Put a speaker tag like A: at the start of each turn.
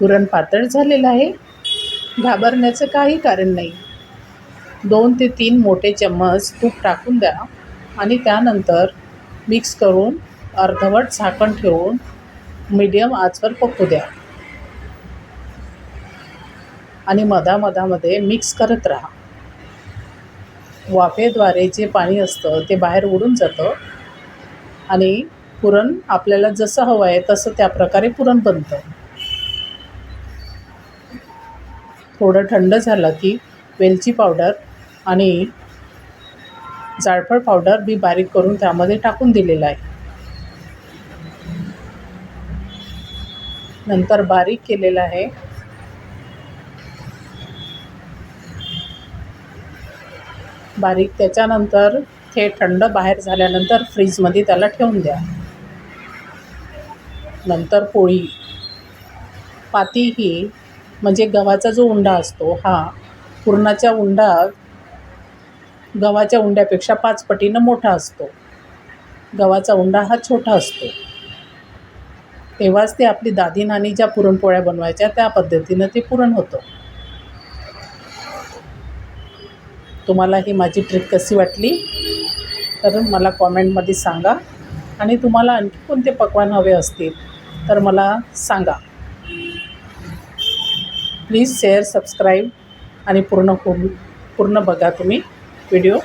A: पुरण पातळ झालेलं आहे. घाबरण्याचं काही कारण नाही. दोन ते तीन मोठे चम्मच तूप टाकून द्या आणि त्यानंतर मिक्स करून अर्धवट झाकण ठेवून मीडियम आचवर पकू द्या. आणि मधामधामध्ये मिक्स करत राहा. वाफेद्वारे जे पाणी असतं ते बाहेर उडून जातं आणि पुरण आपल्याला जसं हवं आहे तसं त्या प्रकारे पुरण बनतं. थोडं थंड झालं की वेलची पावडर आणि जायफळ पावडर मी बारीक करून त्यामध्ये टाकून दिलेलं आहे. नंतर बारीक केलेलं आहे. बारीक त्याच्यानंतर ते थंड बाहेर झाल्यानंतर फ्रीजमध्ये त्याला ठेवून द्या. नंतर पोळी. पाती ही म्हणजे गव्हाचा जो उंडा असतो हा पुरणाच्या उंडा गव्हाच्या उंड्यापेक्षा पाच पटीनं मोठा असतो. गव्हाचा उंडा हा छोटा असतो. तेव्हाच ते आपली दादी नानी ज्या पुरणपोळ्या बनवायच्या त्या पद्धतीनं ते पुरण होतं. तुम्हाला ही माझी ट्रिक कशी वाटली? तर मला कॉमेंटमध्ये सांगा. आणि तुम्हाला आणखी कोणते पक्वान हवे असतील तर मला सांगा. प्लीज शेअर सबस्क्राईब आणि पूर्ण पूर्ण बघा तुम्ही व्हिडिओ.